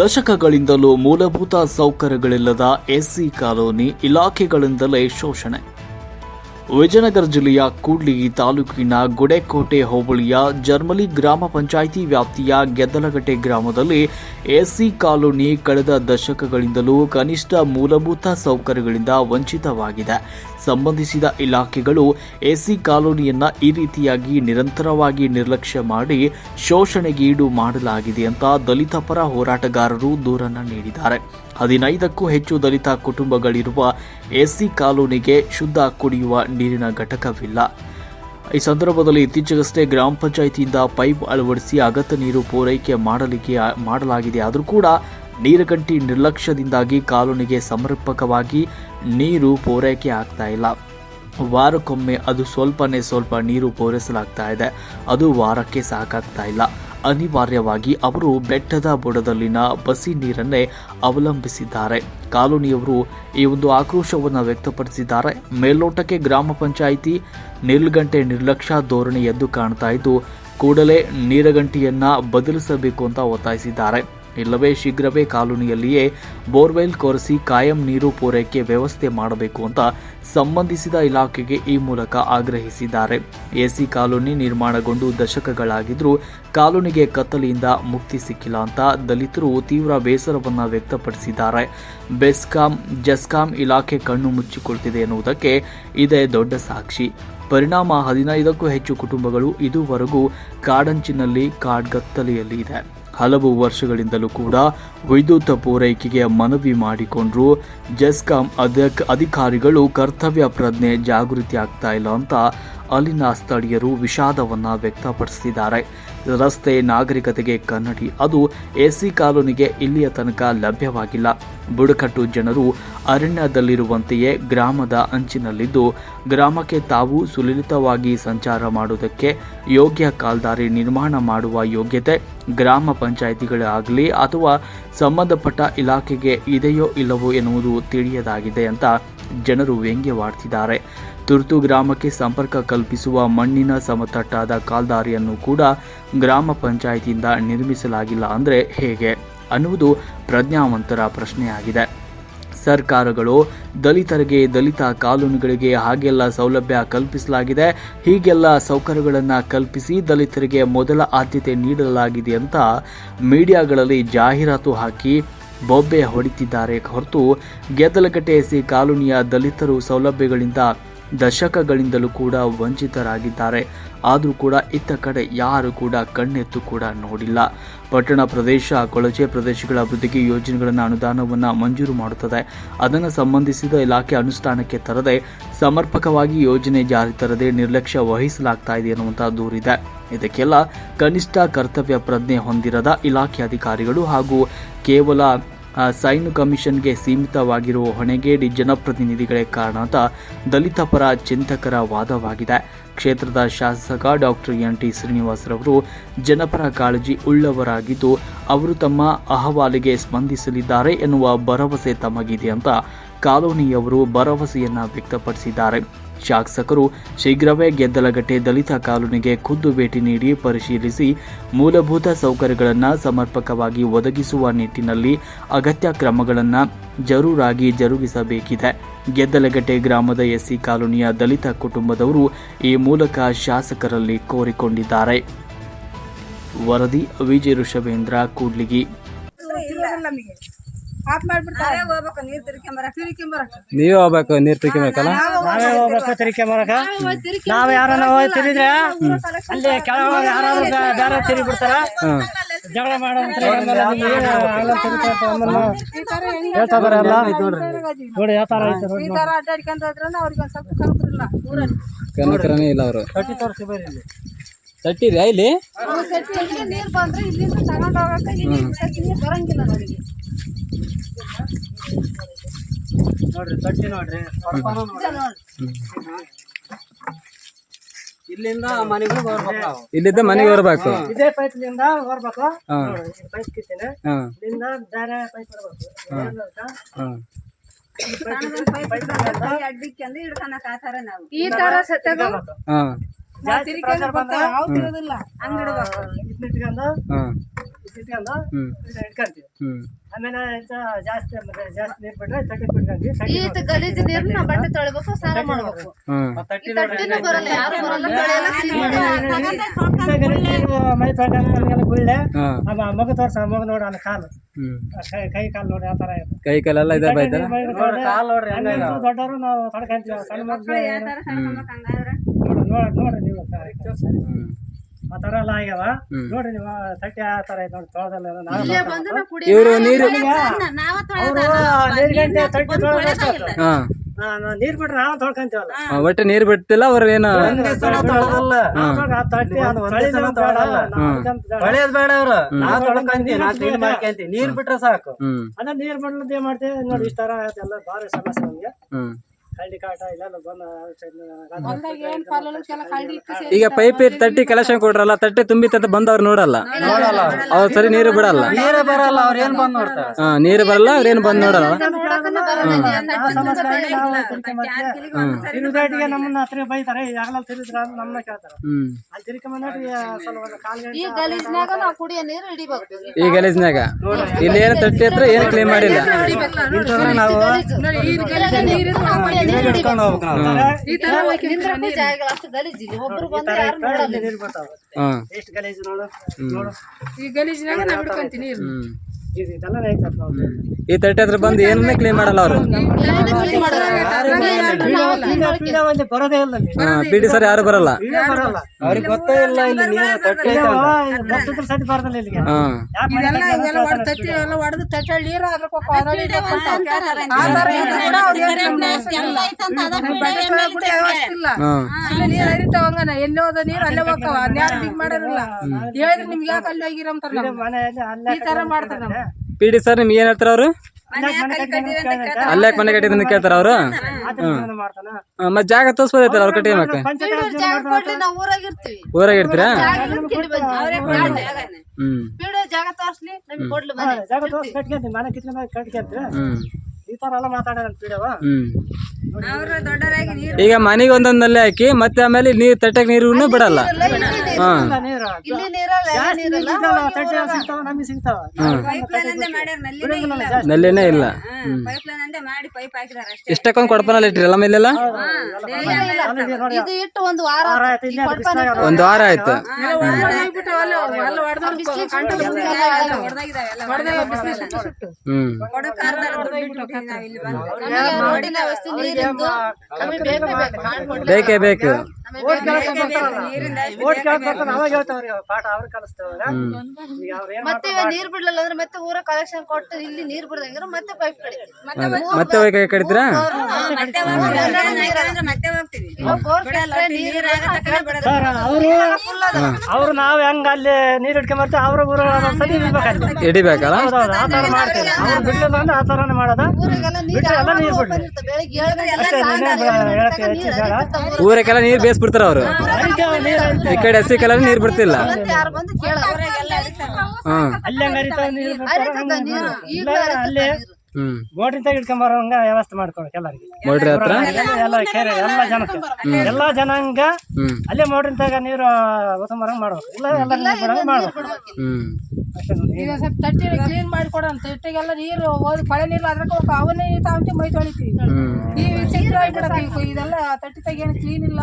ದಶಕಗಳಿಂದಲೂ ಮೂಲಭೂತ ಸೌಕರ್ಯಗಳಿಲ್ಲದ SC colony ಇಲಾಖೆಗಳಿಂದಲೇ ಶೋಷಣೆ. ವಿಜಯನಗರ ಜಿಲ್ಲೆಯ ಕೂಡ್ಲಿ ತಾಲೂಕಿನ ಗುಡೆಕೋಟೆ ಹೋಬಳಿಯ ಜರ್ಮಲಿ ಗ್ರಾಮ ಪಂಚಾಯಿತಿ ವ್ಯಾಪ್ತಿಯ ಗೆದ್ದಲಗಟ್ಟೆ ಗ್ರಾಮದಲ್ಲಿ ಎಸ್ಸಿ ಕಾಲೋನಿ ಕಳೆದ ದಶಕಗಳಿಂದಲೂ ಕನಿಷ್ಠ ಮೂಲಭೂತ ಸೌಕರ್ಯಗಳಿಂದ ವಂಚಿತವಾಗಿದೆ. ಸಂಬಂಧಿಸಿದ ಇಲಾಖೆಗಳು ಎಸ್ಸಿ ಕಾಲೋನಿಯನ್ನ ಈ ರೀತಿಯಾಗಿ ನಿರಂತರವಾಗಿ ನಿರ್ಲಕ್ಷ್ಯ ಮಾಡಿ ಶೋಷಣೆಗೀಡು ಮಾಡಲಾಗಿದೆ ಅಂತ ದಲಿತ ಪರ ಹೋರಾಟಗಾರರು ದೂರನ್ನು ನೀಡಿದ್ದಾರೆ. ಹದಿನೈದಕ್ಕೂ ಹೆಚ್ಚು ದಲಿತ ಕುಟುಂಬಗಳಿರುವ ಎಸ್ಸಿ ಕಾಲೋನಿಗೆ ಶುದ್ಧ ಕುಡಿಯುವ ನೀರಿನ ಘಟಕವಿಲ್ಲ. ಈ ಸಂದರ್ಭದಲ್ಲಿ ಇತ್ತೀಚೆಗಷ್ಟೇ ಗ್ರಾಮ ಪಂಚಾಯಿತಿಯಿಂದ ಪೈಪ್ ಅಳವಡಿಸಿ ಅಗತ್ಯ ನೀರು ಪೂರೈಕೆ ಮಾಡಲಿಕ್ಕೆ, ಮಾಡಲಾಗಿದೆ. ಆದರೂ ಕೂಡ ನೀರುಗಂಟಿ ನಿರ್ಲಕ್ಷ್ಯದಿಂದಾಗಿ ಕಾಲೋನಿಗೆ ಸಮರ್ಪಕವಾಗಿ ನೀರು ಪೂರೈಕೆ ಆಗ್ತಾ ಇಲ್ಲ. ವಾರಕ್ಕೊಮ್ಮೆ ಅದು ಸ್ವಲ್ಪನೇ ಸ್ವಲ್ಪ ನೀರು ಪೂರೈಸಲಾಗ್ತಾ ಇದೆ. ಅದು ವಾರಕ್ಕೆ ಸಾಕಾಗ್ತಾ ಇಲ್ಲ. ಅನಿವಾರ್ಯವಾಗಿ ಅವರು ಬೆಟ್ಟದ ಬುಡದಲ್ಲಿನ ಬಸಿ ನೀರನ್ನೇ ಅವಲಂಬಿಸಿದ್ದಾರೆ. ಕಾಲೋನಿಯವರು ಈ ಒಂದು ಆಕ್ರೋಶವನ್ನು ವ್ಯಕ್ತಪಡಿಸಿದ್ದಾರೆ. ಮೇಲ್ನೋಟಕ್ಕೆ ಗ್ರಾಮ ಪಂಚಾಯಿತಿ ನಿಲ್ಗಂಟೆ ನಿರ್ಲಕ್ಷ್ಯ ಧೋರಣೆ ಎದ್ದು ಕಾಣ್ತಾ ಇದ್ದು, ಕೂಡಲೇ ನೀರಗಂಟಿಯನ್ನ ಬದಲಿಸಬೇಕು ಅಂತ ಒತ್ತಾಯಿಸಿದ್ದಾರೆ. ಇಲ್ಲವೇ ಶೀಘ್ರವೇ ಕಾಲೋನಿಯಲ್ಲಿಯೇ ಬೋರ್ವೆಲ್ ಕೊರೆಸಿ ಕಾಯಂ ನೀರು ಪೂರೈಕೆ ವ್ಯವಸ್ಥೆ ಮಾಡಬೇಕು ಅಂತ ಸಂಬಂಧಿಸಿದ ಇಲಾಖೆಗೆ ಈ ಮೂಲಕ ಆಗ್ರಹಿಸಿದ್ದಾರೆ. ಎಸಿ ಕಾಲೋನಿ ನಿರ್ಮಾಣಗೊಂಡು ದಶಕಗಳಾಗಿದ್ದರೂ ಕಾಲೋನಿಗೆ ಕತ್ತಲೆಯಿಂದ ಮುಕ್ತಿ ಸಿಕ್ಕಿಲ್ಲ ಅಂತ ದಲಿತರು ತೀವ್ರ ಬೇಸರವನ್ನು ವ್ಯಕ್ತಪಡಿಸಿದ್ದಾರೆ. ಬೆಸ್ಕಾಂ, ಜಸ್ಕಾಂ ಇಲಾಖೆ ಕಣ್ಣು ಮುಚ್ಚಿಕೊಳ್ತಿದೆ ಎನ್ನುವುದಕ್ಕೆ ಇದೇ ದೊಡ್ಡ ಸಾಕ್ಷಿ. ಪರಿಣಾಮ ಹದಿನೈದಕ್ಕೂ ಹೆಚ್ಚು ಕುಟುಂಬಗಳು ಇದುವರೆಗೂ ಕಾಡಂಚಿನಲ್ಲಿ ಕಾಡ್ಗತ್ತಲೆಯಲ್ಲಿ ಇದೆ ಹಲವು ವರ್ಷಗಳಿಂದಲೂ ಕೂಡ ವಿದ್ಯುತ್ ಪೂರೈಕೆಗೆ ಮನವಿ ಮಾಡಿಕೊಂಡ್ರು. ಜೆಸ್ಕಾಂ ಅದಕ್ ಅಧಿಕಾರಿಗಳು ಕರ್ತವ್ಯ ಪ್ರಜ್ಞೆ ಜಾಗೃತಿ ಆಗ್ತಾ ಇಲ್ಲ ಅಂತ ಅಲ್ಲಿನ ಸ್ಥಳೀಯರು ವಿಷಾದವನ್ನ ವ್ಯಕ್ತಪಡಿಸಿದ್ದಾರೆ. ರಸ್ತೆ ನಾಗರಿಕತೆಗೆ ಕನ್ನಡಿ, ಅದು ಎಸಿ ಕಾಲೋನಿಗೆ ಇಲ್ಲಿಯ ತನಕ ಲಭ್ಯವಾಗಿಲ್ಲ. ಬುಡಕಟ್ಟು ಜನರು ಅರಣ್ಯದಲ್ಲಿರುವಂತೆಯೇ ಗ್ರಾಮದ ಅಂಚಿನಲ್ಲಿದ್ದು, ಗ್ರಾಮಕ್ಕೆ ತಾವು ಸುಲಲಿತವಾಗಿ ಸಂಚಾರ ಮಾಡುವುದಕ್ಕೆ ಯೋಗ್ಯ ಕಾಲ್ದಾರಿ ನಿರ್ಮಾಣ ಮಾಡುವ ಯೋಗ್ಯತೆ ಗ್ರಾಮ ಪಂಚಾಯಿತಿಗಳಾಗಲಿ ಅಥವಾ ಸಂಬಂಧಪಟ್ಟ ಇಲಾಖೆಗೆ ಇದೆಯೋ ಇಲ್ಲವೋ ಎನ್ನುವುದು ತಿಳಿಯದಾಗಿದೆ ಅಂತ ಜನರು ವ್ಯಂಗ್ಯವಾಡ್ತಿದ್ದಾರೆ. ತುರ್ತು ಗ್ರಾಮಕ್ಕೆ ಸಂಪರ್ಕ ಕಲ್ಪಿಸುವ ಮಣ್ಣಿನ ಸಮತಟ್ಟಾದ ಕಾಲ್ದಾರಿಯನ್ನು ಕೂಡ ಗ್ರಾಮ ಪಂಚಾಯಿತಿಯಿಂದ ನಿರ್ಮಿಸಲಾಗಿಲ್ಲ ಅಂದರೆ ಹೇಗೆ? ಅನ್ನುವುದು ಪ್ರಜ್ಞಾವಂತರ ಪ್ರಶ್ನೆಯಾಗಿದೆ. ಸರ್ಕಾರಗಳು ದಲಿತರಿಗೆ ದಲಿತ ಕಾಲೋನಿಗಳಿಗೆ ಹಾಗೆಲ್ಲ ಸೌಲಭ್ಯ ಕಲ್ಪಿಸಲಾಗಿದೆ. ಹೀಗೆಲ್ಲ ಸೌಕರ್ಯಗಳನ್ನು ಕಲ್ಪಿಸಿ ದಲಿತರಿಗೆ ಮೊದಲ ಆದ್ಯತೆ ನೀಡಲಾಗಿದೆ ಅಂತ ಮೀಡಿಯಾಗಳಲ್ಲಿ ಜಾಹೀರಾತು ಹಾಕಿ ಬೊಬ್ಬೆ ಹೊಡಿತಿದ್ದಾರೆ. ಹೊರತು ಗೆದ್ದಲಗಟ್ಟೆ ಕಾಲೋನಿಯ ದಲಿತರು ಸೌಲಭ್ಯಗಳಿಂದ ದಶಕಗಳಿಂದಲೂ ಕೂಡ ವಂಚಿತರಾಗಿದ್ದಾರೆ. ಆದರೂ ಕೂಡ ಇತ್ತ ಕಡೆ ಯಾರು ಕೂಡ ಕಣ್ಣೆತ್ತು ಕೂಡ ನೋಡಿಲ್ಲ. ಪಟ್ಟಣ ಪ್ರದೇಶ, ಕೊಳಚೆ ಪ್ರದೇಶಗಳ ಅಭಿವೃದ್ಧಿಗೆ ಯೋಜನೆಗಳನ್ನು ಅನುದಾನವನ್ನು ಮಂಜೂರು ಮಾಡುತ್ತದೆ. ಅದನ್ನು ಸಂಬಂಧಿಸಿದ ಇಲಾಖೆ ಅನುಷ್ಠಾನಕ್ಕೆ ತರದೆ ಸಮರ್ಪಕವಾಗಿ ಯೋಜನೆ ಜಾರಿ ತರದೆ ನಿರ್ಲಕ್ಷ್ಯ ವಹಿಸಲಾಗ್ತಾ ಇದೆ ಎನ್ನುವಂತಹ ದೂರಿದೆ. ಇದಕ್ಕೆಲ್ಲ ಕನಿಷ್ಠ ಕರ್ತವ್ಯ ಪ್ರಜ್ಞೆ ಹೊಂದಿರದ ಇಲಾಖೆ ಅಧಿಕಾರಿಗಳು ಹಾಗೂ ಕೇವಲ ಸೈನ್ ಕಮಿಷನ್ಗೆ ಸೀಮಿತವಾಗಿರುವ ಹೊಣೆಗೇಡಿ ಜನಪ್ರತಿನಿಧಿಗಳೇ ಕಾರಣ ಅಂತ ದಲಿತ ಪರ ಚಿಂತಕರ ವಾದವಾಗಿದೆ. ಕ್ಷೇತ್ರದ ಶಾಸಕ ಡಾಕ್ಟರ್ ಎನ್ ಟಿ ಶ್ರೀನಿವಾಸರವರು ಜನಪರ ಕಾಳಜಿ ಉಳ್ಳವರಾಗಿದ್ದು, ಅವರು ತಮ್ಮ ಅಹವಾಲಿಗೆ ಸ್ಪಂದಿಸಲಿದ್ದಾರೆ ಎನ್ನುವ ಭರವಸೆ ತಮಗಿದೆ ಅಂತ ಕಾಲೋನಿಯವರು ಭರವಸೆಯನ್ನು ವ್ಯಕ್ತಪಡಿಸಿದ್ದಾರೆ. ಶಾಸಕರು ಶೀಘ್ರವೇ ಗೆದ್ದಲಗಟ್ಟೆ ದಲಿತ ಕಾಲೋನಿಗೆ ಖುದ್ದು ಭೇಟಿ ನೀಡಿ ಪರಿಶೀಲಿಸಿ ಮೂಲಭೂತ ಸೌಕರ್ಯಗಳನ್ನು ಸಮರ್ಪಕವಾಗಿ ಒದಗಿಸುವ ನಿಟ್ಟಿನಲ್ಲಿ ಅಗತ್ಯ ಕ್ರಮಗಳನ್ನು ಜರೂರಾಗಿ ಜರುಗಿಸಬೇಕಿದೆ. ಗೆದ್ದಲಗಟ್ಟೆ ಗ್ರಾಮದ ಎಸ್ಸಿ ಕಾಲೋನಿಯ ದಲಿತ ಕುಟುಂಬದವರು ಈ ಮೂಲಕ ಶಾಸಕರಲ್ಲಿ ಕೋರಿಕೊಂಡಿದ್ದಾರೆ. ವರದಿ ವಿಜಯ ಋಷಭೇಂದ್ರ, ಕೂಡ್ಲಿಗಿ. ಆಫ್ ಮಾಡ್ಬಿಡ್ತಾರೆ ಹೋಗ್ಬೇಕು ನೀರ್ ತಿರ್ಕೊಂಬರಕ್ ತಿರ್ಕೊಂಬರಕ್ ನೀವೇ ಹೋಗ್ಬೇಕು ನೀರ್ ತಿರ್ಕೊಬೇಕಲ್ಲ ನಾವೇ ಹೋಗ್ಬೇಕು. ತಿರ್ಕೆ ಬರಕ. ನಾವ್ ಯಾರನ್ನ ಹೋಗಿ ತಿರಿದ್ರೆ ಅಲ್ಲಿ ಕೆಳಗೆ ಯಾರಾದ್ರೂ ಬೇರೆ ತಿರುಗಿ ಬಿಡ್ತಾರ ಜಗಳ ಮಾಡೋ ಎಲ್ಲ? ನೋಡಿ ಯಾವ ತರ ಐತೆ ಈ ತರ ಅಡ್ಡಾಡ್ಕೊಂಡ್ ಹೋದ್ರನ್ನ ಅವ್ರಿಗೆ ಒಂದ್ ಸ್ವಲ್ಪ ಕಲ್ತಿರಲ್ಲ ಊರಲ್ಲಿ. ಕನಕರನೇ ಇಲ್ಲ ಅವರು. ಕಟ್ಟಿ ತೋರಿಸಿ ಬರ್ರಿ ಇಲ್ಲಿ. ತಟ್ಟಿದ್ಯಾ ಇಲ್ಲಿ? ನೀರ್ ಬಂದ್ರೆ ಇಲ್ಲಿಂದ ತಗೊಂಡ್ ಹೋಗಕ್ಕೆ ಇಲ್ಲಿ ನೀರ್ ಬರಂಗಿಲ್ಲ ನಮಗೆ. ನೋಡ್ರಿ ತಟ್ಟಿ ನೋಡ್ರಿ. ಇಲ್ಲಿಂದ ಮನೆಗೆ ಬರ್ಬೇಕು ಇಲ್ಲಿಂದ ಮನೆಗೆ ಬರ್ಬೇಕು. ಇದೇ ಪೈಪ್ಲಿಂದ ಹೊರ್ಬೇಕು ಹಾ. ಪೈಪ್ ಕಿತ್ತೇನೆ ಹಾ. ಇಲ್ಲಿಂದ ಬೇರೆ ಪೈಪ್ ಇಡ್ಬೇಕು ಹಾ. ಅಡ್ಡಿಕ್ಕೆಂದು ಹಿಡ್ಕೊಳಕ್ ಆತರ ನಾವು. ಈ ತರ ಸತ್ಯಾಗ ಇಟ್ಕೊಂಡು ಇಟ್ಕೊಂಡು ಇಟ್ಕೊಂತೀವಿ. ಹ್ಮ್. ಆಮೇಲೆ ಇದು ಜಾಸ್ತಿ ಜಾಸ್ತಿ ನೀರ್ ಬಿಟ್ರೆ ತಟ್ಟಿ ಬಿಟ್ಕೊಂತೀವಿ ತಟ್ಟಿ ಈತ ಗಲೀಜು ನೀರ್ನ ನಾವು ಬಟ್ಟೆ ತೊಳಿಬೇಕು ಸ್ನಾನ ಮಾಡ್ಬೇಕು. ಹ್ಮ್. ಈ ತಟ್ಟಿನೂ ಬರಲ್ಲ ಯಾರು ಬರಲ್ಲ. ತೊಳೆಯಲ್ಲ clean ಮಾಡಲ್ಲ. ಮೈ ಗುಳ್ಳೆ ಆ ಮಗ ತೋರ್ಸ ಮಗ ನೋಡ ಕಾಲು. ಹ್ಮ್. ಆ ಕೈ ಕೈ ಕಾಲು ನೋಡಿ ಆ ತರ ಇದೆ. ಕೈ ಕಾಲೆಲ್ಲ ಬೈತಾರ ಹಂಗಂತೂ ದೊಡ್ಡವರು ನಾವು ತಡ್ಕೊಂತೀವಿ ಸಣ್ಣ ಮಕ್ಕಳು ನೋಡ್ರಿ ನೀವು ಹ್ಮ್. ಆ ಥರ ಎಲ್ಲ ಆಗ್ಯಾವ. ನೋಡ್ರಿ ನೀವು ಆ ತಟ್ಟೆ ಐತೆ ನೋಡಿ ತೊಳೆದಲ್ಲ ಇವರು ನೀರು ಅವರು ನೀರು ಗಂಟೆ ತಟ್ಟೆ ತೊಳೆದಷ್ಟು ಹಾ. ನೀರು ಬಿಟ್ರೆ ನಾವು ತೊಳ್ಕೊಂತೀವಲ್ಲ. ಒಟ್ಟು ನೀರು ಬಿಡ್ತಿಲ್ಲ ಅವ್ರ ಏನು ತೊಳೆಯೋದು ಬೇಡ, ಅವ್ರು. ತೊಳ್ಕೊಂತೀವಿ ಕ್ಲೀನ್ ಮಾಡ್ಕೊಂತೀವಿ. ನೀರ್ ಬಿಟ್ರೆ ಸಾಕು. ಅಂದ್ರೆ ಅದೇ ನೀರು ಬಿಡ್ಲದ್ದು ಏನ್ ಮಾಡ್ತೀವಿ ನೋಡಿ ಇಷ್ಟ ಎಲ್ಲ ಭಾರಿ ಸಮಸ್ಯೆ ನಮಗೆ. ಈಗ ಪೈಪ್ ತಟ್ಟಿ ಕಲೆಕ್ಷನ್ ಕೊಡ್ರಲ್ಲ ತಟ್ಟೆ ತುಂಬಿತ್ತ ಬಂದವ್ರು ನೋಡಲ್ಲ. ಅವ್ರು ಸರಿ ನೀರು ಬಿಡಲ್ಲ. ನೀರು ಬರಲ್ಲ ಅವ್ರ ಏನ್ ಬಂದ್ ನೋಡ್ತಾರ? ಹಾ ನೀರು ಬರಲ್ಲ ಅವ್ರೇನು ಬಂದ್ ನೋಡಲ್ಲ. ನಮ್ಮನ್ನ ಹತ್ರ ಬೈತಾರೆ. ಯಾಗಲ ನಮ್ಮನ್ನ ಕೇಳ್ತಾರೆ. ಅಲ್ಲಿ ಈ ಗಲೀಜ್ನಾಗ ನಾವು ಕುಡಿಯೋ ನೀರು ಹಿಡಿಬೇಕು. ಈ ಗಲೀಜ್ನಾಗ ಇಲ್ಲಿ ಏನು ತಟ್ಟಿ ಹತ್ರ ಏನು ಕ್ಲೀನ್ ಮಾಡಿಲ್ಲ? ನಾವು ಹಿಡ್ಕೊಂಡು ಹೋಗ್ಬೇಕು ನಾವು. ನಿಂದ್ರಕ್ಕೂ ಜಾಗ ಇಲ್ಲ, ಅಷ್ಟು ಗಲೀಜ್ ಇಲ್ಲಿ ಒಬ್ರು ಬಂದ್ರೆ ಯಾರು ನೋಡಲ್ಲ ನೀರು ಬರ್ತಾವ ಹಾ. ಎಷ್ಟು ಗಲೀಜು ನೋಡು ನೋಡು. ಈ ಗಲೀಜ್ನಾಗ ನಾವು ಹಿಡ್ಕೊಂತೀನಿ ನೀರು. ಹ್ಮ್. ಇದು ಇದೆಲ್ಲ ಐತೆ ಈ ತಟ್ಟೆ ಹತ್ರ ಬಂದು ಏನನ್ನೇ ಕ್ಲೀನ್ ಮಾಡಲ್ಲ ಅವರು. ಪೀಡೆ ಒಂದು ಬರೋದೇ ಇಲ್ಲ ಅಲ್ಲಿ. ಪಿ ಡಿ ಸರ್ ಯಾರು ಬರಲ್ಲ. ಅವ್ರಿಗೆ ಗೊತ್ತೇ ಇಲ್ಲ ಇಲ್ಲಿ ನೀರು ತಟ್ಟೆ ಅಂತ. ಭಕ್ತದ್ರ ಸತಿ ಬರೋದಿಲ್ಲ ಇಲ್ಲಿಗೆ. ಹಾ. ಯಾಕೆ ಇದೆಲ್ಲ ಇದೆಲ್ಲ ಹೊಡೆದು ತಟ್ಟಿ ಎಲ್ಲ ಹೊಡೆದು ನೀರು ಆ ಥರ ಕೂಡ ಅವ್ರು ಏನ್ ಬಟ್ಟೆ ತೊಳ್ಯಕ್ ಕೂಡ ವ್ಯವಸ್ಥೆ ಇಲ್ಲ. ಹಾ. ಸುಮ್ನೆ ನೀರ್ ಎಲ್ಲಿ ಹೋದ ನೀರು ಅಲ್ಲೇ ಹೋಗ್ತಾವ. ಅದ್ಯಾರು ಹೇಳ್ರಿ ಮಾಡೋದಿಲ್ಲ. ಹೇಳಿದ್ರೆ ನಿಮ್ಗೆ ಯಾಕೆ ಅಲ್ಲಿ ಹೋಗಿರ ಅಂತಾರ ಮನೆಯಲ್ಲಿ ಅಲ್ಲೇ ಈ ತರ ಮಾಡ್ತಾರೆ ನಮ್ಗೆ. ಪಿ ಡಿ ಸರ್ ನಿಮ್ಗೆ ಏನ್ ಹೇಳ್ತಾರ ಅವರು? ಅಲ್ಲೇ ಮನೆ ಕಟ್ಟಿದಂತ ಕೇಳ್ತಾರ ಅವರು? ಮತ್ ಮತ್ತೆ ಜಾಗ ತೋರ್ಸ್ಬೋದೈತಲ್ಲ ಅವ್ರ ಕಟ್ಟಿ ಮಕ್ಕ ಊರಾಗ ಇರ್ತೀರಾ. ಹ್ಮ್. ಈಗ ಮನೆಗೆ ಒಂದೊಂದಲ್ಲೇ ನಲ್ಲಿ ಹಾಕಿ ಮತ್ತೆ ಆಮೇಲೆ ನೀರ್ ತಟ್ಟೆಗೆ ನೀರು ಬಿಡಲ್ಲ. ಹಾ. ನೀರು ಇಲ್ಲಿ ನೀರಲ್ಲ ಅಲ್ಲಿ ನೀರಲ್ಲ. ಸಿಗ್ತಾವ, ತಟ್ಟೆ ಸಿಗ್ತಾವ ನಮಗೆ ಸಿಗ್ತಾವ. ಬಿಡಂಗಿಲ್ಲ ಜಾಸ್ತಿ ನಲ್ಲಿನೇ ಇಲ್ಲ. ಹ್ಮ್. ಇಷ್ಟಕ್ಕೊಂದು ಕೊಡ್ಪನಲ್ಲಿ ಇಟ್ಟಿರಲ್ಲ ಎಲ್ಲ ಮೇಲೆಲ್ಲ? ಅಲ್ಲಿ ನೀರು ನೋಡಿ. ಇದು ಇಟ್ಟು ಒಂದು ವಾರ ಆಯ್ತು, ಇಲ್ಲೇ ಅದು ಒಂದ್ ವಾರ ನಮಗೆ ರೋಡಿನ ವ್ಯವಸ್ಥೆ ನೀರಿಂದು ನಮಗೆ ಬೇಕೇ ಬೇಕು ಮಾಡ್ಕೊಂಡು ಬೇಕೇ. ಬೇಕು ಓಟ್ ಕೇಳಕ್ ಓಟ್ ಕೇಳಕ್ ಅವಾಗ ಹೇಳ್ತಾವ್ರಿ ಅವ್ರು ಪಾಠ ಅವ್ರು ಕಲಿಸ್ತೇವೆ ಈಗ ಅವ್ರು ಏನ್ ಮತ್ತೆ ನೀರ್ ಬಿಡ್ಲಿಲ್ಲ ಅಂದ್ರೆ ಮತ್ತೆ ಊರ ಕಲೆಕ್ಷನ್ ಕೊಟ್ಟು ಇಲ್ಲಿ ನೀರ್ ಬಿಡ್ದಂಗಿದ್ರೆ ಮತ್ತೆ ಪೈಪ್ ಕಡಿತೀವಿ ಮತ್ತೆ ಹೋಗಿ ಕೈ ಕಡಿತೀರಾ ಸರ್ ಅವರು ಅವ್ರು ನಾವ್ ಹೆಂಗ ಅಲ್ಲಿ ನೀರ್ ಇಟ್ಕೊಂಡ್ ಬರ್ತೀವಿ ಅವ್ರ ಊರ ಸರಿ ಇಡಬೇಕಲ್ಲ ಹಿಡಿಬೇಕಲ್ಲ ಹೌದೌದು ಆ ತರ ಮಾಡ್ತೀವಿ. ಅವ್ರು ಬಿಡ್ಲಿಲ್ಲ ಅಂದ್ರೆ ಆ ತರನೇ ಮಾಡೋದ? ಊರಿಗೆಲ್ಲ ನೀರ್ ಬಿಟ್ರೆ ಎಲ್ಲ ನೀರ್ ಯಾವಾಗ್ಲೂ ಬಿಡ್ಲಿ. open ಇರ್ತವೆ. ಬೆಳಿಗ್ಗೆ ಏಳು ಗಂಟೆ ಅಷ್ಟೇ ನೆನೆ ಹೇಳಕ್ಕೆ ಹೆಚ್ಚು ಬೇಡ. ಊರಕ್ಕೆಲ್ಲ ನೀರ್ ಬೇಯಿಸ್ಬಿಡ್ತಾರ ಅವರು. ಅದಕ್ಕೆ ನೀರ್ ಈ ಕಡೆ ಹಸಿ ಕೆಲ ನೀರ್ ಬಿಡ್ತಿಲ್ಲ ಯಾರು ಬಂದು ಕೇಳಲ್ಲ ಹಾ ಅಲ್ಲಿ ಹಂಗ ಹರಿತಾವ ನೀರು ಬಿಡ್ತಾರ, ಹರಿತದ ಹಂಗ್ ನೀರು ಇಲ್ಲ, ಈಗಲೂ ಹರಿತದ ಅಲ್ಲಿ ನೀರು ಹ್ಮ್ ಗೋಡ್ರಿಂತ ಇಟ್ಕೊಂಡ್ ಬರೋಂಗ ವ್ಯವಸ್ಥೆ ಮಾಡ್ಕೊಳಕ್ ಎಲ್ಲರಿಗೆ. ಮೋಟ್ರಿ ಹತ್ರ? ಎಲ್ಲ ಕೆರೆ ಎಲ್ಲ ಜನಕ್ಕೆ. ಎಲ್ಲಾ ಜನಾಂಗ ಅಲ್ಲೇ ಅಲ್ಲೇ ತಗ ನೀರು ಬರಂಗ್ ಮಾಡ್ಬೇಕು. ಇಲ್ಲ ಎಲ್ಲ ನೀರು ಬಿಡಂಗ್ ಮಾಡ್ಬೇಕು. ಈಗ ಸ್ವಲ್ಪ ತಟ್ಟಿ ಕ್ಲೀನ್ ಮಾಡಿ ಕೊಡೋಣ ತಟ್ಟಿಗೆಲ್ಲ ನೀರು ಹೋಗಿ ಕೊಳೆ ನೀರು ಅದ್ರಕ್ಕೆ ಹೋಗಿ ಅವನ್ನೇ ತಾಂತಿ ಮೈ ತೊಳಿತೀವಿ. ಹ್ಮ್. ಈ ವಿಚಿತ್ರ ಆಗ್ಬಿಡಬೇಕು. ಈಗ ಇದೆಲ್ಲ ತಟ್ಟಿ ಏನು ಕ್ಲೀನ್ ಇಲ್ಲ.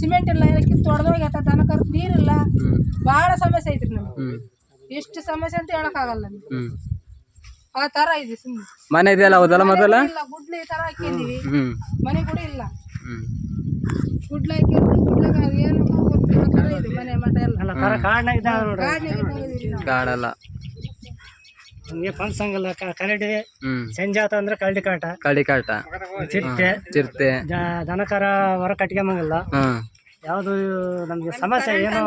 ಸಿಮೆಂಟ್ ಇಲ್ಲ. ಎಲ್ಲ ಕಿತ್ತು ಹೊಡೆದೋಗಿ ಆತ ದನ ನೀರಿಲ್ಲ ಬಹಳ ಸಮಸ್ಯೆ ಐತ್ರಿ ನಮ್ಗೆ. ಎಷ್ಟು ಸಮಸ್ಯೆ ಅಂತ ಹೇಳಕ್ಕಾಗಲ್ಲ ನಮ್ಗೆ. ಆ ತರ ಇದೆ ಸುಮ್ಮನೆ ಮನೆ ಇದೆಯಲ್ಲ ಹೌದಲ್ಲ ಮೊದಲ? ಇಲ್ಲ ಗುಡ್ಲಿ ಈ ತರ ಹಾಕಿದೀವಿ ಹ್ಮ್ ಮನೆ ಕೂಡ ಇಲ್ಲ. ಹ್ಮ್. ಗುಡ್ಲ ಏನು ಗೊತ್ತಿಲ್ಲ ಇದೆ ಮನೆ ಮಠ ಎಲ್ಲ. ಎಲ್ಲ ತರ ಕಾಡ್ನಾಗ ಇದ್ದಾವೆ ನೋಡ್ರಿ ಕಾಡ್ನಾಗ ಇದ್ದಾವೆ ನಾವು. ಕಾಡಲ್ಲ. ನಮ್ಗೆ ಪನ್ಸಂಗಲ್ಲ ಕರಡಿ ಹ್ಮ್. ಸಂಜಾತ ಅಂದ್ರೆ ಕಳ್ಳಿ ಕಾಟ. ಕಳ್ಳಿ ಕಾಟ. ಚಿಟ್ಟೆ ಚಿರತೆ ದ- ದನಕರ ಹೊರ ಕಟ್ಕೊಂಬಂಗಿಲ್ಲ ಹಾ. ಯಾವುದು ನಮ್ಗೆ ಸಮಸ್ಯೆ ಏನು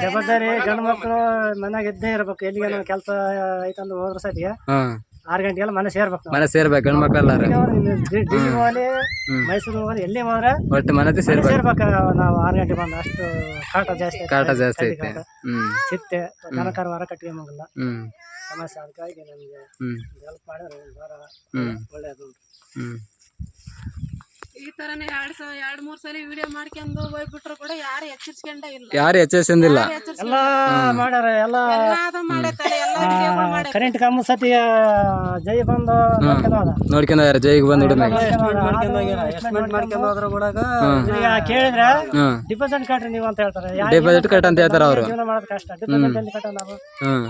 ಜವಾಬ್ದಾರಿ ಗಂಡು ಮಕ್ಕಳು ಮನೆಯಾಗ ಇದ್ದೇ ಇರ್ಬೇಕು. ಎಲ್ಲಿಗೆ ಕೆಲಸ ಐತಂದು ಹೋದ್ರ ಸತಿಗೆ ಹಾ. ಆರು ಗಂಟೆಗೆಲ್ಲ ಮನೆ ಸೇರ್ಬೇಕು ಮನೆ ಸೇರ್ಬೇಕು ಗಂಡು ಮಕ್ಕಳ ಡಿಗ್ರಿ ಹೋಗಲಿ ಮೈಸೂರು ಹೋಗಲಿ ಎಲ್ಲಿ ಹೋದ್ರೆ ಒಟ್ಟು ಮನೆ ಸೇರ್ಬೇಕು. ಸೇರ್ಬೇಕು ನಾವು ಆರು ಗಂಟೆ ಬಂದು. ಅಷ್ಟು ಕಾಟ ಜಾಸ್ತಿ. ಕಾಟ ಜಾಸ್ತಿ ಐತೆ. ಕಾಟ. ಹ್ಮ್. ಚಿಟ್ಟೆ ಕಟ್ಟಿಗೆ ಮಗಲ್ಲ ಸಮಸ್ಯೆ ಅದಕ್ಕಾಗಿ ನಮ್ಗೆ ಹೆಲ್ಪ್ ಮಾಡಿದ್ರೆ ಒಳ್ಳೆಯದು ಹ್ಮ್. ಈ ತರನೇ ಎರಡ್ ಸಲ ಎರಡ್ ಮೂರ್ ಸಲ ವಿಡಿಯೋ ಮಾಡ್ಕೊಂಡು ಹೋಗ್ಬಿಟ್ರು ಕೂಡ ಯಾರು ಎಚ್ಚರಿಸ್ಕೊಂಡೇ ಇಲ್ಲ. ಯಾರು ಎಚ್ಚರಿಸಿಂದಿಲ್ಲ ಎಲ್ಲ ಮಾಡ್ಯಾರ ಎಲ್ಲ ಎಲ್ಲಾದು ಮಾಡೈತಲ್ಲ ಎಲ್ಲ ವಿಡಿಯೋಗಳು ಮಾಡೈತೆ ಕರೆಂಟ್ ಕಮ್ಮ ಸತಿ ಜೈ ಬಂದು ನೋಡ್ಕೊಂಡು ಹೋದ. ನೋಡ್ಕೊಂಡ ಜೈಗೆ ಬಂದು ಹುಡುಗ ಕೇಳಿದ್ರೆ ಡಿಪಾಸಿಟ್ ಕಟ್ರಿ ನೀವು ಅಂತ ಹೇಳ್ತಾರೆ. ಡಿಪಾಸಿಟ್ ಕಟ್ ಅಂತ ಹೇಳ್ತಾರೆ ಅವರು. ಜೀವನ ಮಾಡೋದು ಕಷ್ಟ. ಡಿಪಾಸಿಟ್ ಎಲ್ಲಿ ಕಟ್ಟ ನಾವು? ಹ್ಮ್.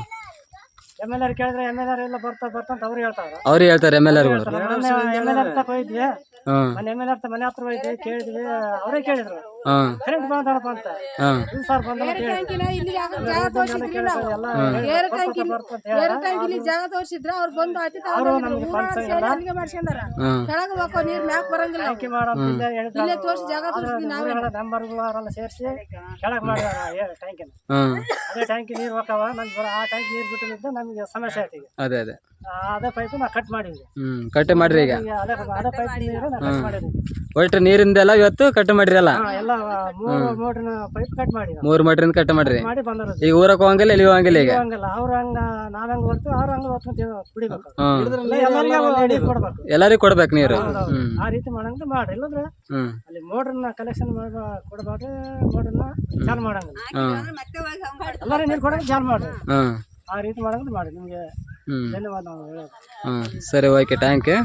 ಎಂ ಎಲ್ ಆರ್ ಕೇಳಿದ್ರೆ ಎಂ ಎಲ್ ಆರ್ ಎಲ್ಲ ಬರ್ತಾ ಬರ್ತಾ ಅಂತ ಅವ್ರು ಹೇಳ್ತಾರೆ ಅವ್ರು ಹೇಳ್ತಾರೆ ಎಂ ಎಲ್ ಆರ್ಗಳು ಎಂ ಎಲ್ ಆರ್ ತಕ ಹೋಗಿದ್ವಿ. ಹ್ಮ್. ಮನೆ ಎಂ ಎಲ್ ಆರ್ ಮನೆ ಹತ್ರ ಹೋಗಿದ್ವಿ ಕೇಳಿದ್ವಿ ಅವರೇ ಕೇಳಿದ್ರು. ಕರೆಂಟ್ ಬಂದಪ್ಪ ಅಂತ. ಹ್ಮ್ ಸರ್ ಬಂದ ಅಂತ ಇಲ್ಲಿ ಜಾಗ ತೋರಿಸಿದ್ರಿ ನಾವು. ಏರ್ ಟ್ಯಾಂಕ್ ಏರ್ ಇಲ್ಲಿ ಜಾಗ ತೋರಿಸಿದ್ರ ಅವ್ರು ಬಂದು. ಅಲ್ಲಿಗೆ ಮಾಡ್ಸ್ಕೊಂಡಾರ. ಕೆಳಗೆ ಹೋಗೋ ನೀರ್ ಮ್ಯಾಕ್ ಬರಂಗಿಲ್ಲ ಟಂಕಿ ಮಾಡೋ ಅಂತ ಇಲ್ಲೇ ತೋರಿಸಿ ಜಾಗ ತೋರಿಸಿದ್ವಿ ನಾವೇ ನಂಬರ್ಗಳು ಅವರೆಲ್ಲ ಸೇರಿಸಿ ಕೆಳಗೆ ಮಾಡ್ಯಾರ ಟ್ಯಾಂಕಿನ. ಹ್ಮ್ ಅದೇ ಟ್ಯಾಂಕಿ ನೀರು ಹೋಗವ ನಮ್ಗೆ ಆ ಟ್ಯಾಂಕ್ ನೀರು ಬಿಟ್ಟಿದ್ದು ನಮಗೆ ಸಮಸ್ಯೆ ಆಯ್ತು ಈಗ. ಅದೇ ಅದೇ. ಆ, ಅದೇ ಪೈಪ್ ನಾ ಕಟ್ ಮಾಡಿದ್ವಿ. ಹ್ಮ್ ಕಟ್ ಮಾಡ್ರಿ ಈಗ. ಅದೇ ಅದೇ ಪೈಪ್ ನೀರು ಕಟ್ ಮಾಡಿದ್ವಿ. ಒಟ್ಟು ನೀರಿಂದೆಲ್ಲ ಇವತ್ತು ಕಟ್ ಮಾಡಿರಲ್ಲ? ಅಲ್ಲ ಎಲ್ಲ ಮೋಟ್ರಿನ ಪೈಪ್ ಕಟ್ ಮಾಡಿ ಮೂರ್ ಮಟ್ರಿಂದ ಕಟ್ ಮಾಡ್ರಿ ಮಾಡಿ ಬಂದಿರೋದು ಈಗ ಊರಕ್ ಹೋಗಂಗಿಲ್ಲ ಇಲ್ಲಿ ಹೋಗಂಗಿಲ್ಲ ಈಗ? ಹಂಗಲ್ಲ ಅವ್ರ ಹಂಗ ನಾವ್ ಹಂಗ ಹೊತ್ತು ಅವ್ರ ಹಂಗ ಹೊತ್ತು ಕುಡಿಬೇಕು. ಎಲ್ಲರಿಗೂ ಕೊಡ್ಬೇಕು. ಎಲ್ಲರಿಗೂ ಕೊಡ್ಬೇಕು ನೀರು. ಹ್ಮ್. ಆ ರೀತಿ ಮಾಡಂಗ ಮಾಡ್ರಿ. ಇಲ್ಲಂದ್ರೆ ಅಲ್ಲಿ ಮೋಟ್ರನ್ನ ಕಲೆಕ್ಷನ್ ಮಾಡ ಕೊಡ್ಬಾರ್ದು ಮೋಟ್ರನ್ನ ಚಾಲು ಮಾಡಂಗಿಲ್ಲ ಹ್ಮ್. ಎಲ್ಲರೂ ನೀರು ಕೊಡೋದು ಚಾಲು ಮಾಡ್ರಿ. ಆ ರೀತಿ ಮಾಡಂಗ ಮಾಡಿ ನಿಮ್ಗೆ ಧನ್ಯವಾದ ನಾವು ಹೇಳೋದು. ಹ್ಮ್. ಸರಿ ಓಕೆ. Thank you